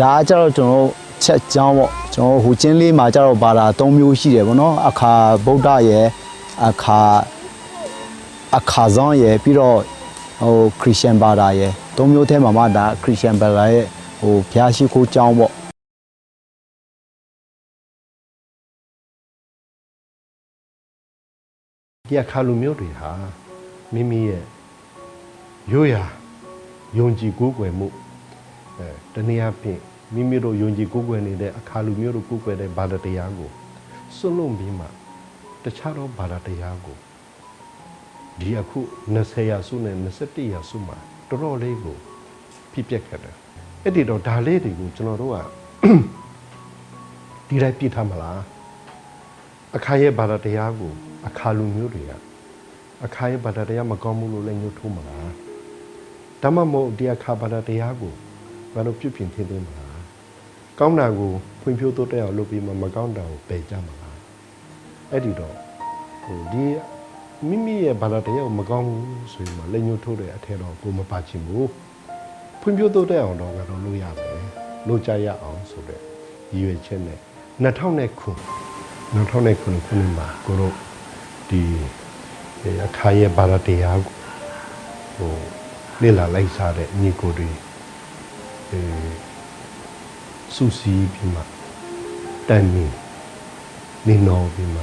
ဒါကကြတော့ကျွန်တော်တို့ချက်ကြောင်းပေါ့ကျွန်တော်တို့ဟိုကျင်းလေးမှာကြတော့ပါတာ၃မျိုးရှိတယ်ဗောနော်အခါဗုဒ္ဓရဲ့အခါအခါဇွန်ရဲ့ပြီးတော့ဟိုခရစ်ယာန်ဘာသာရဲ့၃မျိုးထဲမှာမှဒါခရစ်ယာန်ဘာသာရဲ့ဟိုဘုရားရှိခိုးကြောင်းပေါ့ဒီအခါလူမျိုးတွေဟာမိမိရဲ့ရိုးရာယုံကြည်ကိုးကွယ်မှု အဲတနည်းအားဖြင့်မိမိတို့ယုံကြည်ကိုးကွယ်နေတဲ့အခါလူမျိုးတို့ကိုးကွယ်တဲ့ဘာသာတရားကိုစွန့်လွတ်ပြီးမှတခြားသောဘာသာတရားကိုဒီအခု20ရာစုနဲ့21ရာစုမှာတော်တော်လေးကိုဖြစ်ပျက်ခဲ့တယ်အဲ့ဒီတော့ဒါလေးတွေကိုကျွန်တော်တို့ကဒီတိုင်းပြစ်ထားမလားအခါရဲ့ဘာသာတရားကိုအခါလူမျိုးတွေကအခါရဲ့ဘာသာတရားမကောင်းဘူးလို့လည်းညှို့ထိုးမလားဒါမှမဟုတ်ဒီအခါဘာသာတရားကို ဘာလို့ပြုပြင်ထင်းသိမ်းမလားကောင်းတာကိုဖွံ့ဖြိုးတိုးတက်အောင်လုပ်ပြီးမှမကောင်းတာကိုပယ်ကြမလားအဲ့ဒီတော့ဟိုဒီမိမိရဲ့ဘာသာတရားကိုမကောင်းဘူးဆိုရင်မှလည်းညှို့ထိုးတဲ့အထက်တော့ကိုမပါချင်ဘူးဖွံ့ဖြိုးတိုးတက်အောင်တော့ကတော့လုပ်ရမယ်လုပ်ကြရအောင်ဆိုတဲ့ရည်ရွယ်ချက်နဲ့2000ခု2009ခုနှစ်မှာကိုတို့ဒီဒီအခါရဲ့ဘာသာတရားကိုဟိုလေ့လာလိုက်စားတဲ့ညီကိုတွေ အဲစူစီပြီးမှတိုင်မီနေနော်ပြီးမှ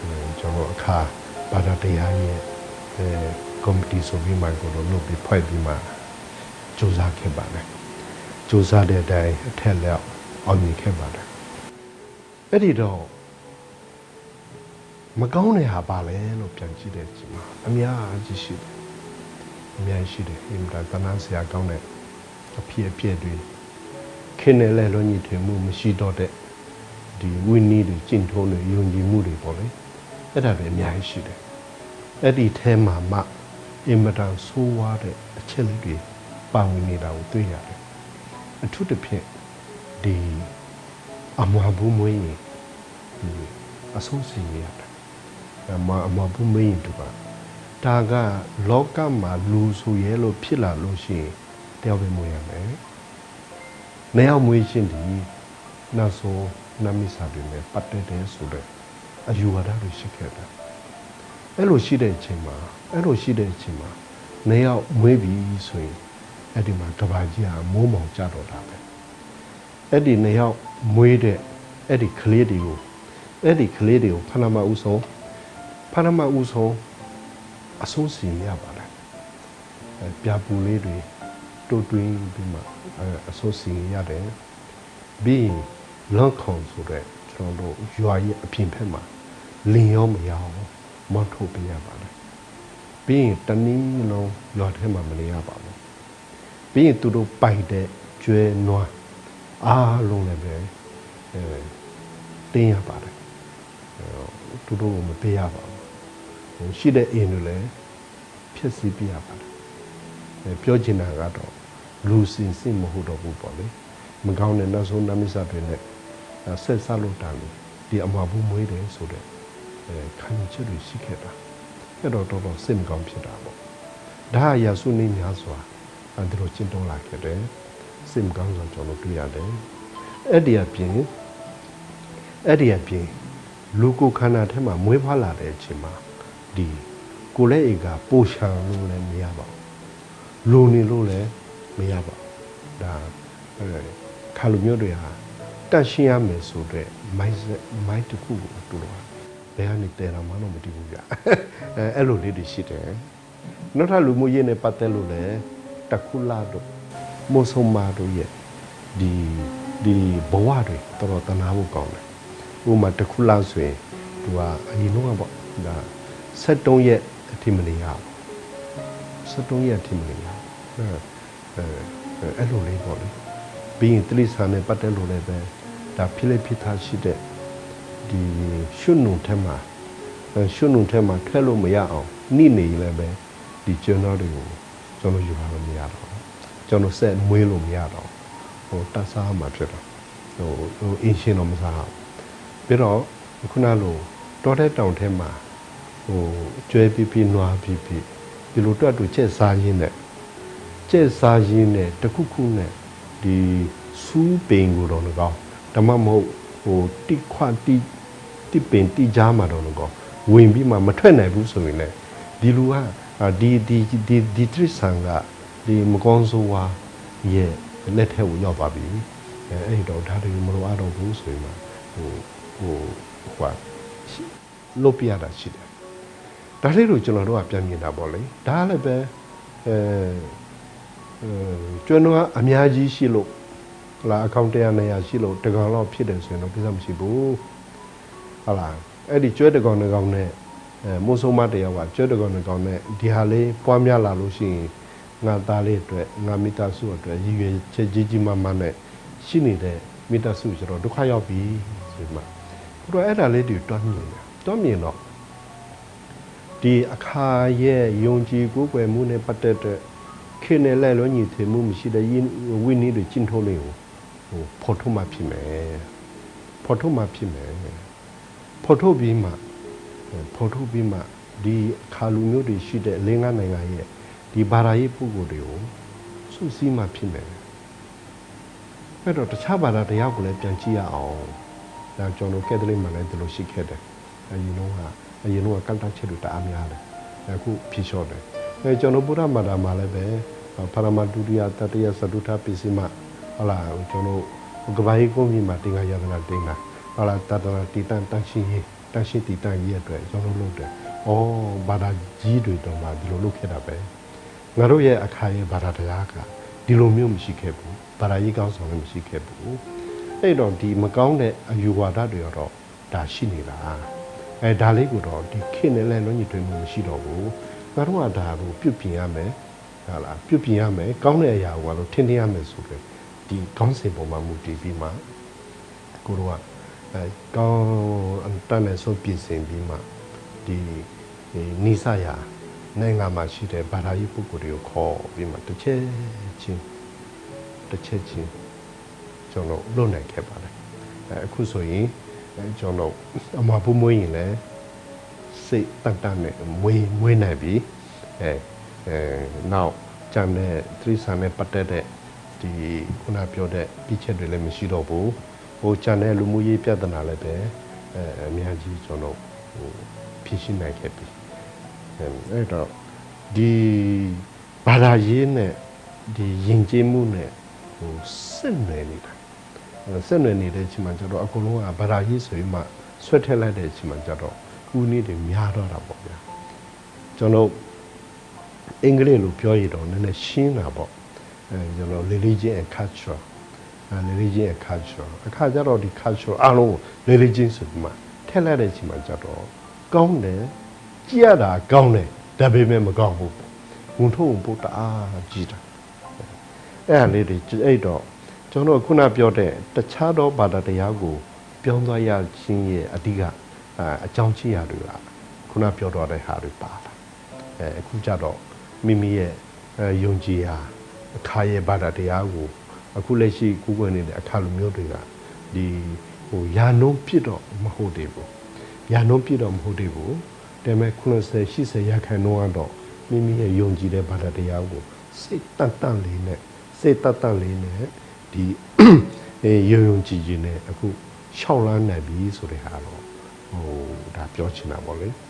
အဲကျွန်တော်အခါဘာသာတရားရဲ့အဲကော်မတီဆိုပြီးမှကိုတို့လုပ်ပြီးဖွဲ့ပြီးမှစူးစမ်းခဲ့ပါတယ်စူးစမ်းတဲ့အတိုင်းအထက်လက်အောင်မြင်ခဲ့ပါတယ်အဲ့ဒီတော့မကောင်းတဲ့ဟာပါလဲလို့ပြန်ကြည့်တဲ့အချိန်မှာအများကြီးရှိတယ်အများကြီးရှိတယ်အင်တာတနာဆရာကောင်းတဲ့ အဖြစ်အပျက်တွေခင်းနေလဲလုံးကြီးထွေမှုမရှိတော့တဲ့ဒီဝိနည်းတွေကျင့်ထုံးတွေယုံကြည်မှုတွေပေါ့လေအဲ့ဒါတွေအများကြီးရှိတယ်အဲ့ဒီအဲမှာမှအင်မတန်ဆိုးဝါးတဲ့အချက်လေးတွေပါဝင်နေတာကိုတွေ့ရတယ်အထူးသဖြင့်ဒီအမွာဘူးမွေးရင်ဒီအဆုံးစီရရတယ်အမအမဘူးမင်းတူပါဒါကလောကမှာလူဆိုရဲလို့ဖြစ်လာလို့ရှိရင် တယောက်ပဲမွေးရမယ်။နှစ်ယောက်မွေးရှင်ဒီနာဆိုနမိစာတွေနဲ့ပတ်သက်တယ်ဆိုတော့အယူဝါဒတွေရှိခဲ့တာ။အဲ့လိုရှိတဲ့အချိန်မှာအဲ့လိုရှိတဲ့အချိန်မှာနှစ်ယောက်မွေးပြီဆိုရင်အဲ့ဒီမှာကဘာကြီးဟာမိုးမောင်ကြတော့တာပဲ။အဲ့ဒီနှစ်ယောက်မွေးတဲ့အဲ့ဒီကလေးတွေကိုအဲ့ဒီကလေးတွေကိုဖဏမဥဆုံးဖရမဥဆုံးအဆုံးစီရပါလားအဲပြပူလေးတွေ တိုးတွင်းပြီးမှအဲအဆုံးစီရတယ်ပြီးရင်လွန်ခုံဆိုတဲ့ကျွန်တော်တို့ရွာရဲ့အပြင်ဘက်မှာလင်ရောမရအောင်မောင်းထုတ်ပေးရပါလားပြီးရင်တနည်းလုံးရွာထဲမှာမနေရပါဘူးပြီးရင်သူတို့ပိုက်တဲ့ကျွဲနွားအားလုံးလည်းပဲအဲတင်းရပါတယ်အဲသူတို့ကိုမပေးရပါဘူးဟိုရှိတဲ့အိမ်တွေလည်းဖြစ်စီပြရပါတယ်အဲ ပြောချင်တာကတော့လူစင်စင်မဟုတ်တော့ဘူးပေါ့လေမကောင်းတဲ့နောက်ဆုံးနမစ္ဆတွေနဲ့အဲဆက်ဆက်လို့တာလို့ဒီအမှားဘူးမွေးတယ်ဆိုတဲ့အဲခံယူချက်တွေရှိခဲ့တာအဲ့တော့တော်တော်စိတ်မကောင်းဖြစ်တာပေါ့ဒါအရာစုနေများစွာအဲဒါလိုကျင့်သုံးလာခဲ့တယ်စိတ်မကောင်းစွာကျွန်တော်တွေ့ရတယ်အဲ့ဒီအပြင်အဲ့ဒီအပြင်လူကိုယ်ခန္ဓာထဲမှာမွေးဖွားလာတဲ့အချိန်မှာဒီကိုလည်းအိမ်ကပိုရှံလို့လည်းမရပါဘူး လူနေလို့လည်းမရပါဘူးဒါအဲခါလူမျိုးတွေဟာတန့်ရှင်းရမယ်ဆိုတော့မိုင်းမိုင်းတစ်ခုကိုတူတော့ဘယ်ကနေတဲတာမှတော့မတည်ဘူးဗျအဲအဲ့လိုလေးတွေရှိတယ်နောက်ထပ်လူမှုရေးနဲ့ပတ်သက်လို့လည်းတခုလာတော့မိုးဆုံမာတို့ရဲ့ဒီဒီဘဝတွေတော်တော်တနာဖို့ကောင်းတယ်ဥပမာတခုလာဆိုရင်သူကအရင်တော့ပေါ့ဒါ73ရက်အထိမနေရဘူး 73ရက်အထိမနေရဘူးအဲအဲအဲ့လိုလေးပေါ့လေပြီးရင်တိလိษံနဲ့ပတ်သက်လို့လည်းပဲဒါဖိလိဖိထားရှိတဲ့ဒီရှုနုံထဲမှာအဲရှုနုံထဲမှာထွက်လို့မရအောင်နှိနေလည်းပဲဒီကျွန်တော်တွေကိုကျွန်တော်ယူပါလို့မရတော့ဘူးကျွန်တော်ဆက်မွေးလို့မရတော့ဘူးဟိုတတ်စားမှဖြစ်တော့ဟိုဟိုအင်းရှင်းတော့မစားဘူးပြီးတော့ခုနလိုတောတဲ့တောင်ထဲမှာဟိုကျွဲပြပြနွားပြပြ ဒီလိုတွတ်တူချက်စားရင်းနဲ့ချက်စားရင်းနဲ့တခုခုနဲ့ဒီစူးပင်ကိုတော့လည်းကောင်းဓမ္မမဟုတ်ဟိုတိခွတိတိပင်တိကြားမှာတော့လည်းကောင်းဝင်ပြီးမှမထွက်နိုင်ဘူးဆိုရင်လည်းဒီလူကအာဒီဒီဒီဒီတရစ္ဆာန်ကဒီမကောင်းဆိုးဝါရဲ့လက်ထက်ကိုရောက်ပါပြီအဲအဲ့ဒီတော့ဒါတွေမလိုအပ်တော့ဘူးဆိုရင်မှဟိုဟိုဟိုရှိလုတ်ပြရတာရှိတယ် ဒါလေးတို့ကျွန်တော်တို့ကပြန်မြင်တာပေါ့လေဒါကလည်းပဲအဲအဲကျွန်တော်ကအများကြီးရှိလို့ဟလာအကောင့်100နေရာရှိလို့တကောင်လောက်ဖြစ်တယ်ဆိုရင်တော့ကိစ္စမရှိဘူးဟလာအဲ့ဒီကျွဲတကောင်တကောင်နဲ့အဲမိုးဆုံးမတယောက်ကကျွဲတကောင်တကောင်နဲ့ဒီဟာလေးပွားများလာလို့ရှိရင်ငါသားလေးအတွက်ငါမိသားစုအတွက်ရည်ရွယ်ချက်ကြီးကြီးမားမားနဲ့ရှိနေတဲ့မိသားစုကျတော့ဒုက္ခရောက်ပြီဆိုမှဘုရားအဲ့ဒါလေးတွေတွားမြင်တယ်တွားမြင်တော့ ဒီအခါရဲ့ယုံကြည်ကိုယ်ွယ်မှုနဲ့ပတ်သက်တဲ့ခေနဲ့လဲလို့ညီထွေမှုမရှိတဲ့ယင်းဝိနည်းတွေကျင့်ထုတ်လေးကိုဟိုဖော်ထုတ်မှဖြစ်မယ်ဖော်ထုတ်မှဖြစ်မယ်ဖော်ထုတ်ပြီးမှဖော်ထုတ်ပြီးမှဒီအခါလူမျိုးတွေရှိတဲ့လင်းကားနိုင်ငံရဲ့ဒီဘာသာရေးပုဂ္ဂိုလ်တွေကိုစုစည်းမှဖြစ်မယ်အဲ့တော့တခြားဘာသာတရားကိုလည်းပြန်ကြည့်ရအောင်ဒါကျွန်တော်ကက်သလစ်မှာလည်းဒီလိုရှိခဲ့တယ်အရင်တော့က အရင်တော့ကန့်တတ်ချက်တွေတအားများတယ်အခုဖြေလျှော့တယ်အဲကျွန်တော်ဗုဒ္ဓဘာသာမှာလည်းပဲပရမဒုတိယတတိယသတုထပစ္စည်းမဟုတ်လားကျွန်တော်ကဘာကြီးကုန်းကြီးမှာတင်္ဂရဒနာတင်တာဟုတ်လားတတနာတီတန်တန်ရှင်းရေးတန်ရှင်းတီတန်ရေးအတွက်ကျွန်တော်လုပ်တယ်။ဩဘာသာကြီးတွေတော့မှဒီလိုလုပ်ခဲ့တာပဲ။ငါတို့ရဲ့အခါရဲ့ဘာသာတရားကဒီလိုမျိုးမရှိခဲ့ဘူး။ဘာသာရေးကောင်းဆောင်လည်းမရှိခဲ့ဘူး။အဲ့တော့ဒီမကောင်းတဲ့အယူဝါဒတွေတော့ဒါရှိနေတာ။ အဲဒါလေးကိုတော့ဒီခေတ်နဲ့လည်းလွန်ညီတွေမှုမရှိတော့ဘူး။ငါတို့ကဒါကိုပြုတ်ပြင်ရမယ်။ဟုတ်လားပြုတ်ပြင်ရမယ်။ကောင်းတဲ့အရာကိုကတော့ထင်ထင်ရမယ်ဆိုပဲဒီကောင်းစဉ်ပုံမှာမူတည်ပြီးမှကိုတို့ကအဲကောင်းအန်တန်နဲ့ဆိုပြင်ဆင်ပြီးမှဒီဒီနိစရာနိုင်ငံမှာရှိတဲ့ဗာရာယီပုဂ္ဂိုလ်တွေကိုခေါ်ပြီးမှတစ်ချက်ချင်းတစ်ချက်ချင်းကျွန်တော်လွတ်နိုင်ခဲ့ပါတယ်အဲအခုဆိုရင် အဲကျွန်တော်အမှားဖို့မွေးရင်လည်းစိတ်တန်တန်နဲ့မွေးမွေးနိုင်ပြီအဲအဲနောက်ကျန်တဲ့သတိစာနဲ့ပတ်သက်တဲ့ဒီခုနပြောတဲ့ပြည့်ချက်တွေလည်းမရှိတော့ဘူးဟိုကျန်တဲ့လူမှုရေးပြဿနာလည်းပဲအဲအများကြီးကျွန်တော်ဟိုဖြေရှင်းနိုင်ခဲ့ပြီအဲအဲ့တော့ဒီဘာသာရေးနဲ့ဒီယဉ်ကျေးမှုနဲ့ဟိုစစ်နေနေတာ ဆက်နွယ်နေတဲ့အချိန်မှာကျတော့အကုန်လုံးကဗရာကြီးဆိုပြီးမှဆွတ်ထက်လိုက်တဲ့အချိန်မှာကျတော့ဦးနည်းတွေများတော့တာပေါ့ဗျာကျွန်တော်အင်္ဂလိပ်လိုပြောရတော့နည်းနည်းရှင်းတာပေါ့အဲကျွန်တော် religion and culture အဲ religion and culture အခါကျတော့ဒီ culture အားလုံးကို religion ဆိုပြီးမှထက်လိုက်တဲ့အချိန်မှာကျတော့ကောင်းတယ်ကြည့်ရတာကောင်းတယ်ဒါပေမဲ့မကောင်းဘူးဝန်ထုံပို့တအားကြည့်တာအဲ့ဒါလေးတွေအဲ့တော့ ကျွန်တော်ခုနပြောတဲ့တခြားသောဘာသာတရားကို ပြောင်းသွားရခြင်းရဲ့အဓိကအအကြောင်းချင်းရာတွေကခုနပြောတော့တဲ့ဟာတွေပါလာအဲအခုကြတော့မိမိရဲ့အဲယုံကြည်ရာအခါရဲ့ဘာသာတရားကိုအခုလက်ရှိကူးကွယ်နေတဲ့အခါလူမျိုးတွေကဒီဟိုယာနုံးပြစ်တော့မဟုတ်သေးဘူးယာနုံးပြစ်တော့မဟုတ်သေးဘူးဒါပေမဲ့90 80ရာခိုင်နှုန်းကတော့မိမိရဲ့ယုံကြည်တဲ့ဘာသာတရားကိုစိတ်တန်တန်လေးနဲ့စိတ်တတ်တတ်လေးနဲ့ ဒီအဲယုံယုံကြည်ကြည်နဲ့အခုရှောက်လန်းနိုင်ပြီဆိုတဲ့ဟာတော့ဟိုဒါပြောချင်တာပေါ့လေ